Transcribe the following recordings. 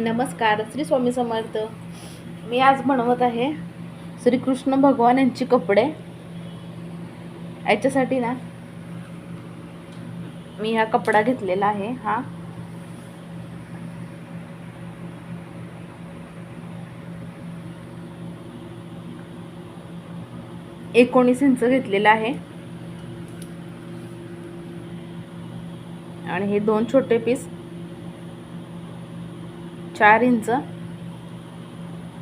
नमस्कार श्री स्वामी समर्थ. मी आज बनवत आहे श्रीकृष्ण भगवान यांची कपडे. याच्यासाठी ना मी हा कपडा घेतलेला आहे हा. एकोणीस इंच घेतलेला आहे. आणि हे दोन छोटे पीस चार इंच.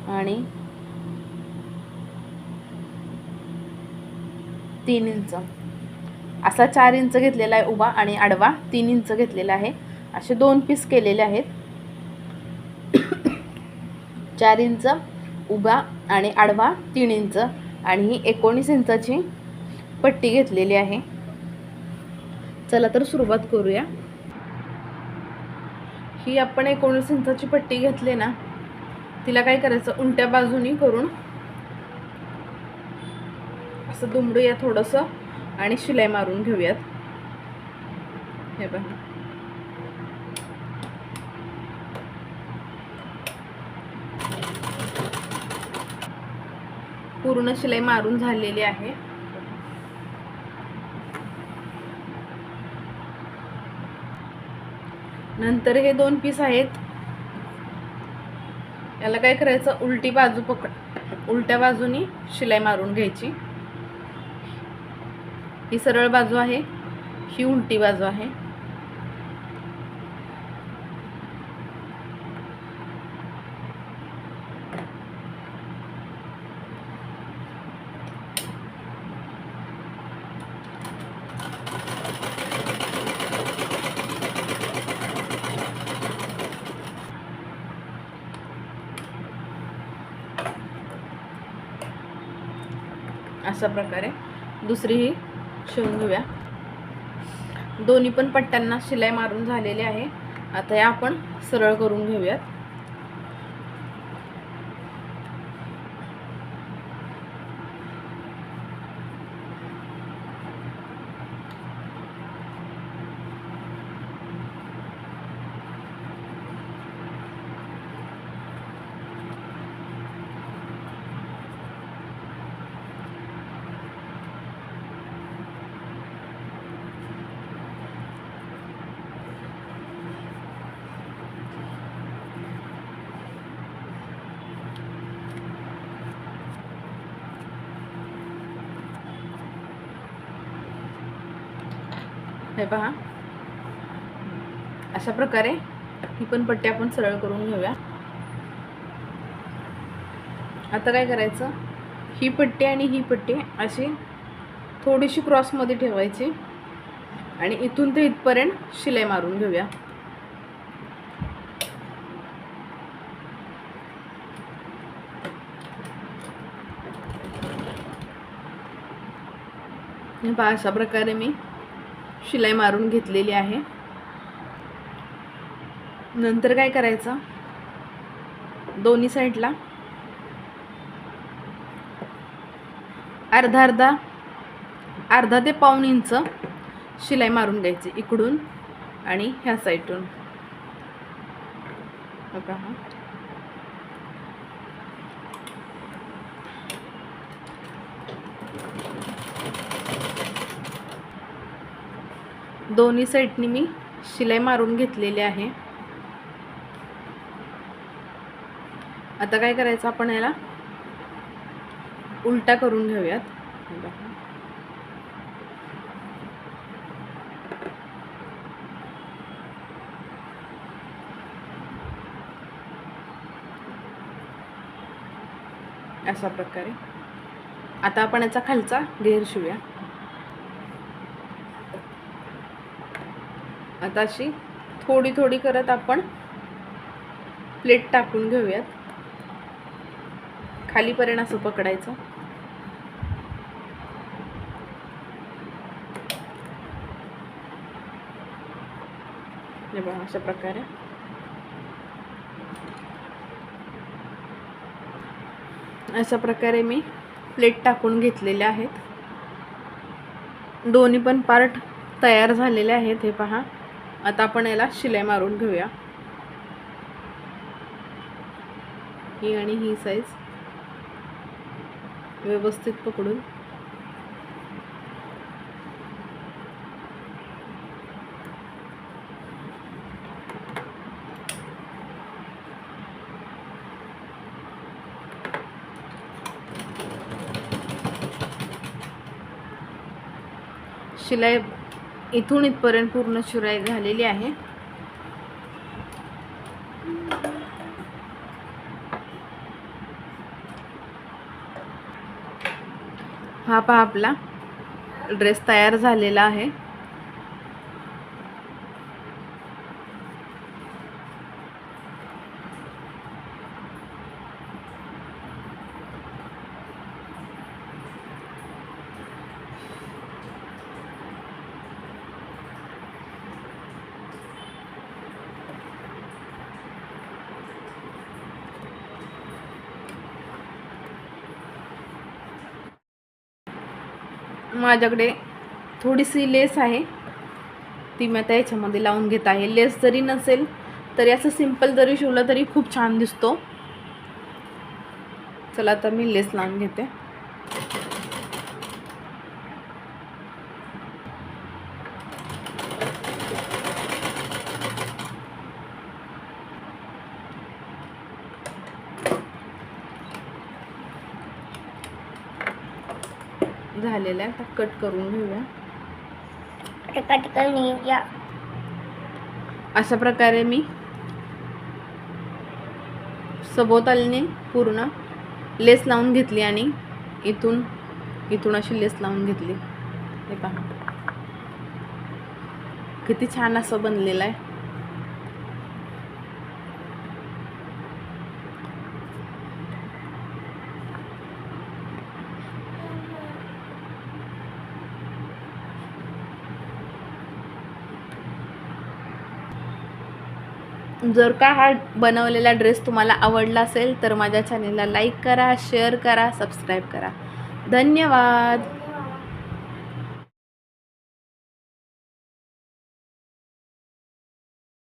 आणि तीन इंच. असा चार इंच घेतलेला आहे उभा आणि आडवा तीन इंच घेतलेला आहे. असे दोन पीस केलेले आहेत. चार इंच उभा आणि आडवा तीन इंच. आणि ही एकोणीस इंचाची पट्टी घेतलेली आहे. चला तर सुरुवात करूया. ही आपण एकोणीस इंचाची पट्टी घेतली ना तिला काय करायचं? उलट्या बाजूनी करून असं दुमडूया थोडंसं आणि शिलाई मारून घेऊयात. हे बघा. पूर्ण शिलाई मारून झालेली आहे. नंतर हे दोन पीस आहेत. याला काय करायचं? उलटी बाजू पकड उलट्या बाजूनी शिलाई मारून घ्यायची. ही सरळ बाजू आहे ही उलटी बाजू आहे. अशा प्रकारे. दुसरीही शिवून घेऊया. दोन्ही पण पट्ट्यांना शिलाई मारून झालेली आहे. आता या आपण सरळ करून घेऊयात. हे पहा. अशा प्रकारे ही पण पट्टी आपण सरळ करून घेऊया. आता काय करायचं? ही पट्टी आणि ही पट्टी अशी थोडीशी क्रॉसमध्ये ठेवायची आणि इथून ते इथपर्यंत शिलाई मारून घेऊया. पहा अशा प्रकारे मी शिलाई मारून घेतलेली आहे. नंतर काय करायचं? दोन्ही साईडला. अर्धा अर्धा अर्धा ते पाऊण इंच शिलाई मारून घ्यायची इकडून आणि ह्या साईडून. बघा हा. दोन्ही साईडनी मी शिलाई मारून घेतलेली आहे. आता काय करायचं आपण याला? उलटा करून घेऊयात. अशा प्रकारे. आता आपण याचा खालचा घेर शिवूया. आता अशी थोडी थोडी करत आपण प्लेट टाकून घेऊयात. खालीपर्यंत असं पकडायचं. हे बघा अशा प्रकारे. अशा प्रकारे मी प्लेट टाकून घेतलेल्या आहेत. दोन्ही पण पार्ट तयार झालेले आहेत हे पहा. आता आपण याला शिलाई मारून घेऊया. ही आणि ही साईज व्यवस्थित पकडून. शिलाई इथून इथपर्यंत पूर्ण शिराई झालेली आहे. हा पहा आपला ड्रेस तयार झालेला आहे. माझ्याकडे थोडीशी लेस आहे. ती मी आता याच्यामध्ये लावून घेत आहे. लेस जरी नसेल तरी असं सिंपल जरी शिवलं तरी खूप छान दिसतो. चला आता मी लेस लावून घेते. झालेलं आहे आता कट करून घेऊया. कट या. अशा प्रकारे मी सभोवतालीने पूर्ण लेस लावून घेतली आणि इथून इथून अशी लेस लावून घेतली. हे पहा. किती छान असं बनलेलं आहे. जर का हा बनवलेला ड्रेस तुम्हाला आवडला असेल तर माझ्या चॅनेलला लाईक करा शेअर करा सबस्क्राईब करा. धन्यवाद!